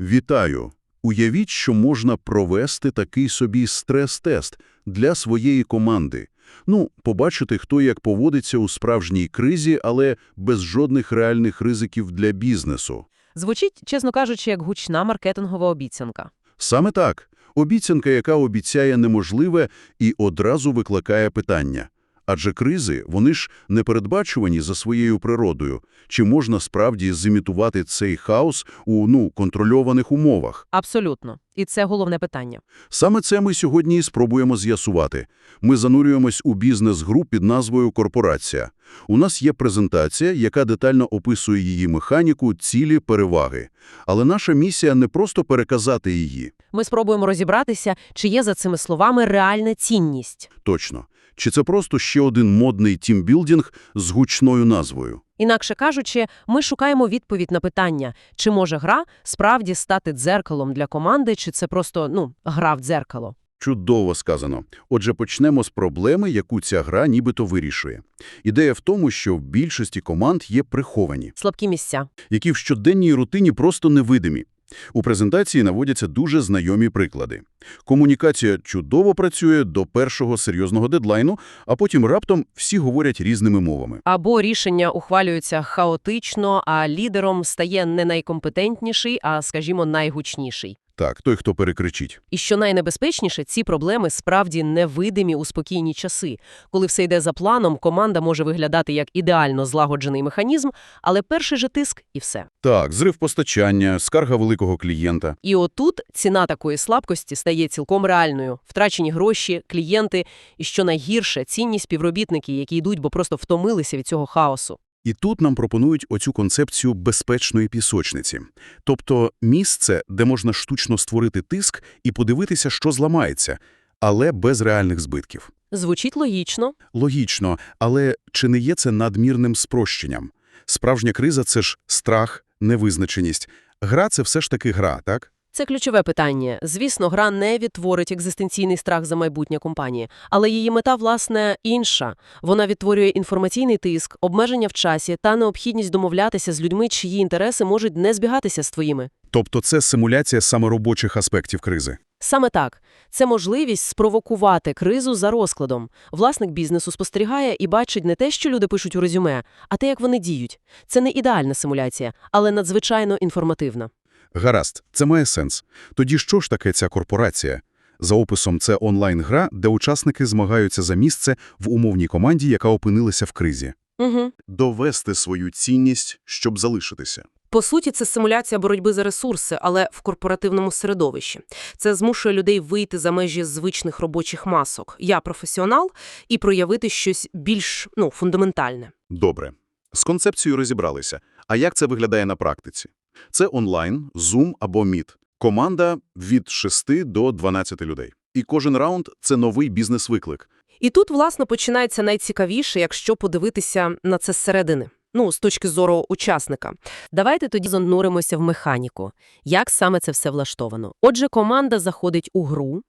Вітаю! Уявіть, що можна провести такий собі стрес-тест для своєї команди. Ну, побачити, хто як поводиться у справжній кризі, але без жодних реальних ризиків для бізнесу. Звучить, чесно кажучи, як гучна маркетингова обіцянка. Саме так. Обіцянка, яка обіцяє неможливе і одразу викликає питання. Адже кризи, вони ж непередбачувані за своєю природою. Чи можна справді зімітувати цей хаос у, ну, контрольованих умовах? Абсолютно. І це головне питання. Саме це ми сьогодні і спробуємо з'ясувати. Ми занурюємось у бізнес-гру під назвою «Корпорація». У нас є презентація, яка детально описує її механіку, цілі, переваги. Але наша місія не просто переказати її. Ми спробуємо розібратися, чи є за цими словами реальна цінність. Точно. Чи це просто ще один модний тімбілдинг з гучною назвою? Інакше кажучи, ми шукаємо відповідь на питання, чи може гра справді стати дзеркалом для команди, чи це просто, ну, гра в дзеркало. Чудово сказано. Отже, почнемо з проблеми, яку ця гра нібито вирішує. Ідея в тому, що в більшості команд є приховані, Слабкі місця. які в щоденній рутині просто невидимі. У презентації наводяться дуже знайомі приклади. Комунікація чудово працює до першого серйозного дедлайну, а потім раптом всі говорять різними мовами. Або рішення ухвалюються хаотично, а лідером стає не найкомпетентніший, а, скажімо, найгучніший. Так, той, хто перекричить. І що найнебезпечніше, ці проблеми справді невидимі у спокійні часи. Коли все йде за планом, команда може виглядати як ідеально злагоджений механізм, але перший же тиск – і все. Так, зрив постачання, скарга великого клієнта. І отут ціна такої слабкості стає цілком реальною. Втрачені гроші, клієнти і, що найгірше, цінні співробітники, які йдуть, бо просто втомилися від цього хаосу. І тут нам пропонують оцю концепцію безпечної пісочниці. Тобто місце, де можна штучно створити тиск і подивитися, що зламається, але без реальних збитків. Звучить логічно. Логічно, але чи не є це надмірним спрощенням? Справжня криза – це ж страх, невизначеність. Гра – це все ж таки гра, так? Це ключове питання. Звісно, гра не відтворить екзистенційний страх за майбутнє компанії, але її мета, власне, інша. Вона відтворює інформаційний тиск, обмеження в часі та необхідність домовлятися з людьми, чиї інтереси можуть не збігатися з твоїми. Тобто це симуляція саме робочих аспектів кризи. Саме так. Це можливість спровокувати кризу за розкладом. Власник бізнесу спостерігає і бачить не те, що люди пишуть у резюме, а те, як вони діють. Це не ідеальна симуляція, але надзвичайно інформативна. Гаразд, це має сенс. Тоді що ж таке ця корпорація? За описом, це онлайн-гра, де учасники змагаються за місце в умовній команді, яка опинилася в кризі. Угу. Довести свою цінність, щоб залишитися. По суті, це симуляція боротьби за ресурси, але в корпоративному середовищі. Це змушує людей вийти за межі звичних робочих масок. Я професіонал і проявити щось більш ну, фундаментальне. Добре. З концепцією розібралися. А як це виглядає на практиці? Це онлайн, Zoom або Meet. Команда від 6 до 12 людей. І кожен раунд – це новий бізнес-виклик. І тут, власне, починається найцікавіше, якщо подивитися на це зсередини. Ну, з точки зору учасника. Давайте тоді зануримося в механіку. Як саме це все влаштовано? Отже, команда заходить у гру,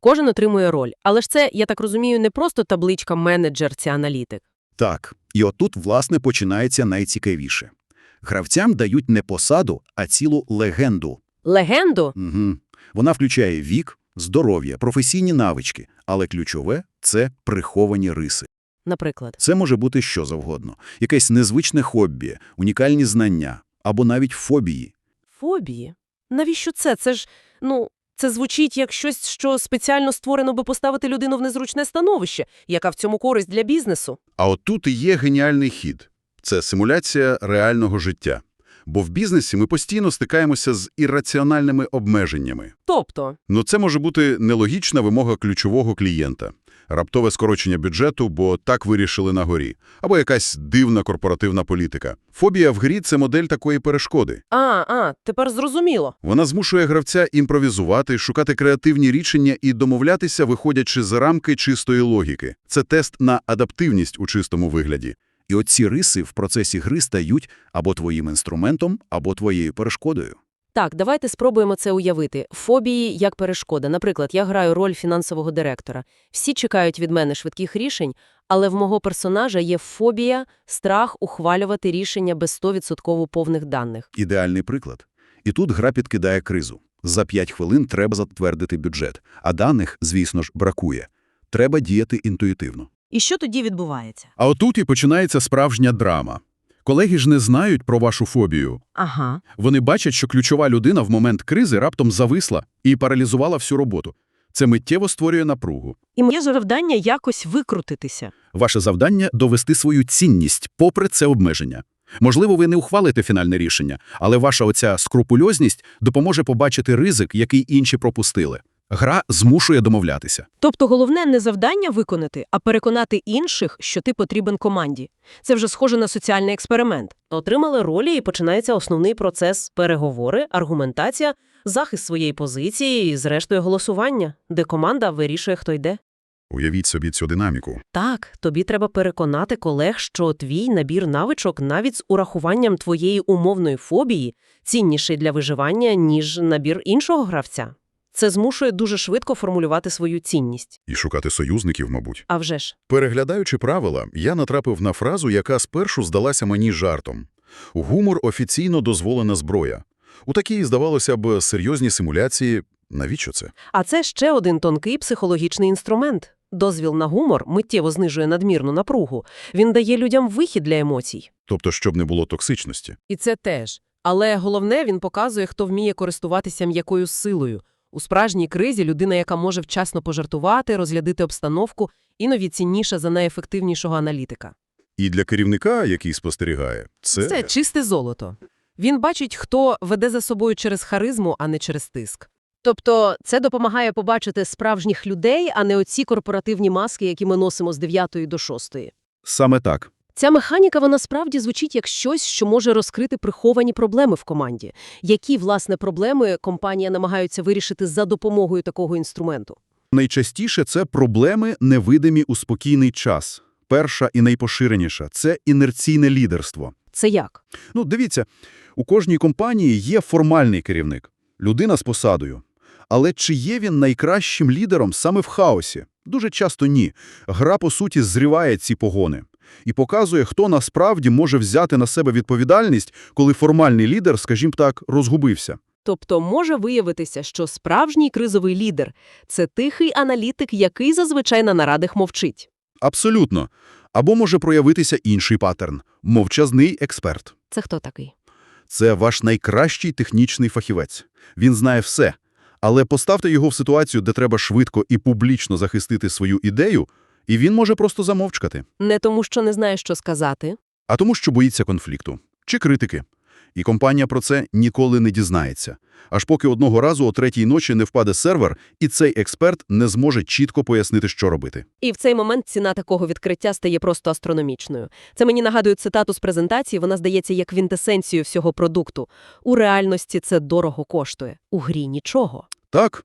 кожен отримує роль. Але ж це, я так розумію, не просто табличка менеджер чи аналітик. Так, і отут, власне, починається найцікавіше. Гравцям дають не посаду, а цілу легенду. Легенду? Угу. Вона включає вік, здоров'я, професійні навички, але ключове – це приховані риси. Наприклад. Це може бути що завгодно. Якесь незвичне хобі, унікальні знання або навіть фобії. Фобії? Навіщо це? Це ж, ну, це звучить як щось, що спеціально створено би поставити людину в незручне становище, яка в цьому користь для бізнесу. А от тут і є геніальний хід. Це симуляція реального життя. Бо в бізнесі ми постійно стикаємося з ірраціональними обмеженнями. Тобто, Ну це може бути нелогічна вимога ключового клієнта. Раптове скорочення бюджету, бо так вирішили на горі. Або якась дивна корпоративна політика. Фобія в грі – це модель такої перешкоди. а, а, тепер зрозуміло. Вона змушує гравця імпровізувати, шукати креативні рішення і домовлятися, виходячи за рамки чистої логіки. Це тест на адаптивність у чистому вигляді. І оці риси в процесі гри стають або твоїм інструментом, або твоєю перешкодою. Так, давайте спробуємо це уявити. Фобії як перешкода. Наприклад, я граю роль фінансового директора. Всі чекають від мене швидких рішень, але в мого персонажа є фобія, страх ухвалювати рішення без 100% повних даних. Ідеальний приклад. І тут гра підкидає кризу. За 5 хвилин треба затвердити бюджет, а даних, звісно ж, бракує. Треба діяти інтуїтивно. І що тоді відбувається? А отут і починається справжня драма. Колеги ж не знають про вашу фобію. Ага. Вони бачать, що ключова людина в момент кризи раптом зависла і паралізувала всю роботу. Це миттєво створює напругу. І моє завдання якось викрутитися. Ваше завдання – довести свою цінність попри це обмеження. Можливо, ви не ухвалите фінальне рішення, але ваша оця скрупульозність допоможе побачити ризик, який інші пропустили. Гра змушує домовлятися. Тобто головне не завдання виконати, а переконати інших, що ти потрібен команді. Це вже схоже на соціальний експеримент. Отримали ролі і починається основний процес – переговори, аргументація, захист своєї позиції і, зрештою, голосування, де команда вирішує, хто йде. Уявіть собі цю динаміку. Так, тобі треба переконати колег, що твій набір навичок навіть з урахуванням твоєї умовної фобії цінніший для виживання, ніж набір іншого гравця. Це змушує дуже швидко формулювати свою цінність. І шукати союзників, мабуть. А вже ж. Переглядаючи правила, я натрапив на фразу, яка спершу здалася мені жартом. Гумор – офіційно дозволена зброя. У такій, здавалося б, серйозній симуляції – навіщо це? А це ще один тонкий психологічний інструмент. Дозвіл на гумор миттєво знижує надмірну напругу. Він дає людям вихід для емоцій. Тобто, щоб не було токсичності. І це теж. Але головне, він показує, хто вміє користуватися м'якою силою. У справжній кризі людина, яка може вчасно пожартувати, розглядити обстановку, іноді цінніша за найефективнішого аналітика. І для керівника, який спостерігає, це... Це чисте золото. Він бачить, хто веде за собою через харизму, а не через тиск. Тобто це допомагає побачити справжніх людей, а не оці корпоративні маски, які ми носимо з 9 до 6. Саме так. Ця механіка, вона справді звучить як щось, що може розкрити приховані проблеми в команді. Які, власне, проблеми компанія намагаються вирішити за допомогою такого інструменту? Найчастіше це проблеми, невидимі у спокійний час. Перша і найпоширеніша – це інерційне лідерство. Це як? Ну, дивіться, у кожній компанії є формальний керівник, людина з посадою. Але чи є він найкращим лідером саме в хаосі? Дуже часто ні. Гра, по суті, зриває ці погони. І показує, хто насправді може взяти на себе відповідальність, коли формальний лідер, скажімо так, розгубився. Тобто може виявитися, що справжній кризовий лідер – це тихий аналітик, який зазвичай на нарадах мовчить. Абсолютно. Або може проявитися інший паттерн – мовчазний експерт. Це хто такий? Це ваш найкращий технічний фахівець. Він знає все. Але поставте його в ситуацію, де треба швидко і публічно захистити свою ідею, і він може просто замовчкати. Не тому, що не знає, що сказати. А тому, що боїться конфлікту. Чи критики. І компанія про це ніколи не дізнається. Аж поки одного разу о третій ночі не впаде сервер, і цей експерт не зможе чітко пояснити, що робити. І в цей момент ціна такого відкриття стає просто астрономічною. Це мені нагадує цитату з презентації, вона здається як квінтесенцію всього продукту. У реальності це дорого коштує, у грі – нічого. Так,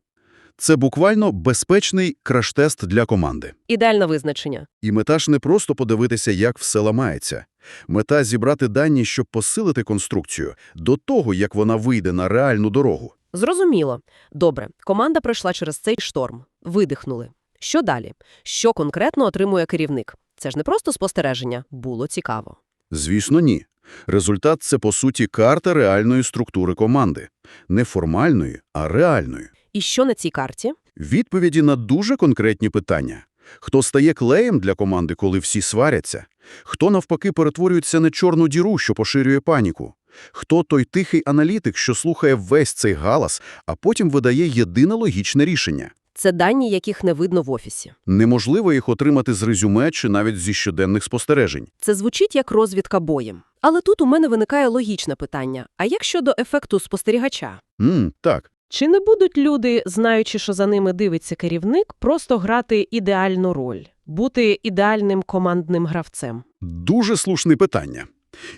це буквально безпечний краш-тест для команди. Ідеальне визначення. І мета ж не просто подивитися, як все ламається. Мета – зібрати дані, щоб посилити конструкцію до того, як вона вийде на реальну дорогу. Зрозуміло. Добре, команда пройшла через цей шторм. Видихнули. Що далі? Що конкретно отримує керівник? Це ж не просто спостереження. Було цікаво. Звісно, ні. Результат – це, по суті, карта реальної структури команди. Не формальної, а реальної. І що на цій карті? Відповіді на дуже конкретні питання. Хто стає клеєм для команди, коли всі сваряться? Хто, навпаки, перетворюється на чорну діру, що поширює паніку? Хто той тихий аналітик, що слухає весь цей галас, а потім видає єдине логічне рішення? Це дані, яких не видно в офісі. Неможливо їх отримати з резюме чи навіть зі щоденних спостережень. Це звучить як розвідка боєм. Але тут у мене виникає логічне питання. А як щодо ефекту спостерігача? М, так. Чи не будуть люди, знаючи, що за ними дивиться керівник, просто грати ідеальну роль, бути ідеальним командним гравцем? Дуже слушне питання.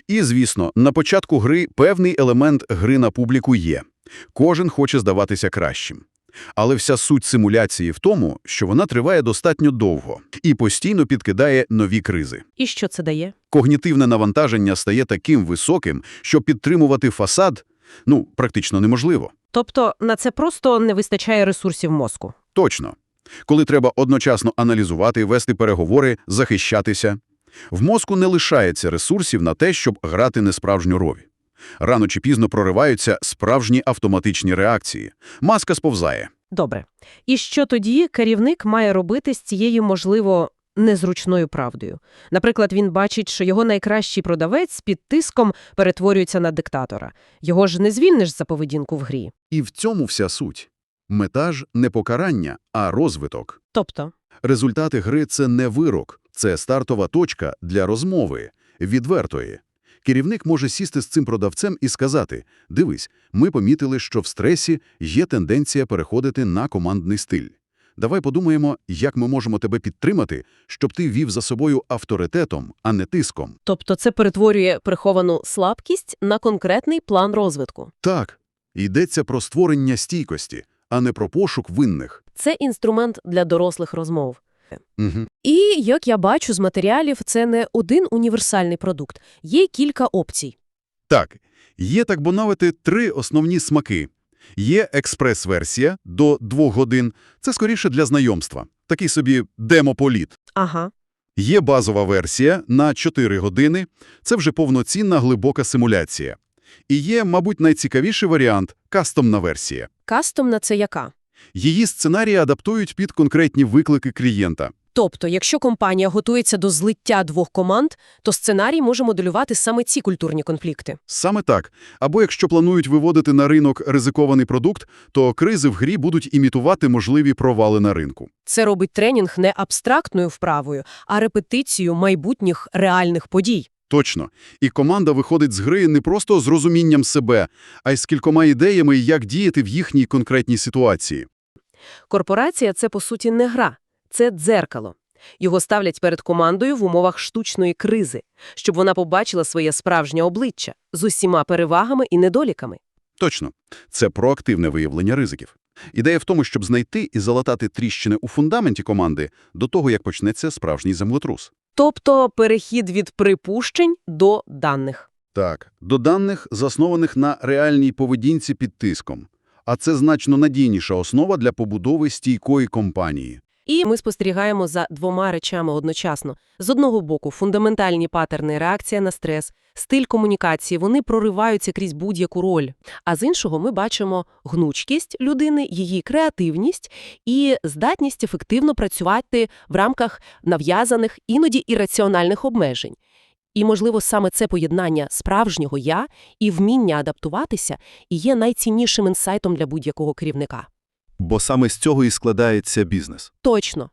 І, звісно, на початку гри певний елемент гри на публіку є. Кожен хоче здаватися кращим. Але вся суть симуляції в тому, що вона триває достатньо довго і постійно підкидає нові кризи. І що це дає? Когнітивне навантаження стає таким високим, що підтримувати фасад, ну, практично неможливо. Тобто на це просто не вистачає ресурсів мозку. Точно. Коли треба одночасно аналізувати, вести переговори, захищатися. В мозку не лишається ресурсів на те, щоб грати несправжню роль. Рано чи пізно прориваються справжні автоматичні реакції. Маска сповзає. Добре. І що тоді керівник має робити з цією, можливо, незручною правдою? Наприклад, він бачить, що його найкращий продавець під тиском перетворюється на диктатора. Його ж не звільниш за поведінку в грі. І в цьому вся суть. Мета ж не покарання, а розвиток. Тобто, Результати гри – це не вирок, це стартова точка для розмови, відвертої. Керівник може сісти з цим продавцем і сказати, «Дивись, ми помітили, що в стресі є тенденція переходити на командний стиль. Давай подумаємо, як ми можемо тебе підтримати, щоб ти вів за собою авторитетом, а не тиском». Тобто це перетворює приховану слабкість на конкретний план розвитку. Так, йдеться про створення стійкості, а не про пошук винних. Це інструмент для дорослих розмов. Угу. І, як я бачу з матеріалів, це не один універсальний продукт. Є кілька опцій. Так, є, так би мовити, три основні смаки. Є експрес-версія до двох годин, це скоріше для знайомства, такий собі демополіт. ага. Є базова версія на 4 години, це вже повноцінна глибока симуляція. І є, мабуть, найцікавіший варіант – кастомна версія. Кастомна – це яка? Її сценарії адаптують під конкретні виклики клієнта. Тобто, якщо компанія готується до злиття двох команд, то сценарій може моделювати саме ці культурні конфлікти. Саме так. Або якщо планують виводити на ринок ризикований продукт, то кризи в грі будуть імітувати можливі провали на ринку. Це робить тренінг не абстрактною вправою, а репетицією майбутніх реальних подій. Точно. І команда виходить з гри не просто з розумінням себе, а й з кількома ідеями, як діяти в їхній конкретній ситуації. Корпорація – це, по суті, не гра. Це дзеркало. Його ставлять перед командою в умовах штучної кризи, щоб вона побачила своє справжнє обличчя з усіма перевагами і недоліками. Точно. Це проактивне виявлення ризиків. Ідея в тому, щоб знайти і залатати тріщини у фундаменті команди до того, як почнеться справжній землетрус. Тобто перехід від припущень до даних. Так, до даних, заснованих на реальній поведінці під тиском. А це значно надійніша основа для побудови стійкої компанії. І ми спостерігаємо за двома речами одночасно. З одного боку, фундаментальні паттерни, реакція на стрес, стиль комунікації, вони прориваються крізь будь-яку роль. А з іншого ми бачимо гнучкість людини, її креативність і здатність ефективно працювати в рамках нав'язаних, іноді ірраціональних обмежень. І, можливо, саме це поєднання справжнього «я» і вміння адаптуватися і є найціннішим інсайтом для будь-якого керівника. Бо саме з цього і складається бізнес. Точно.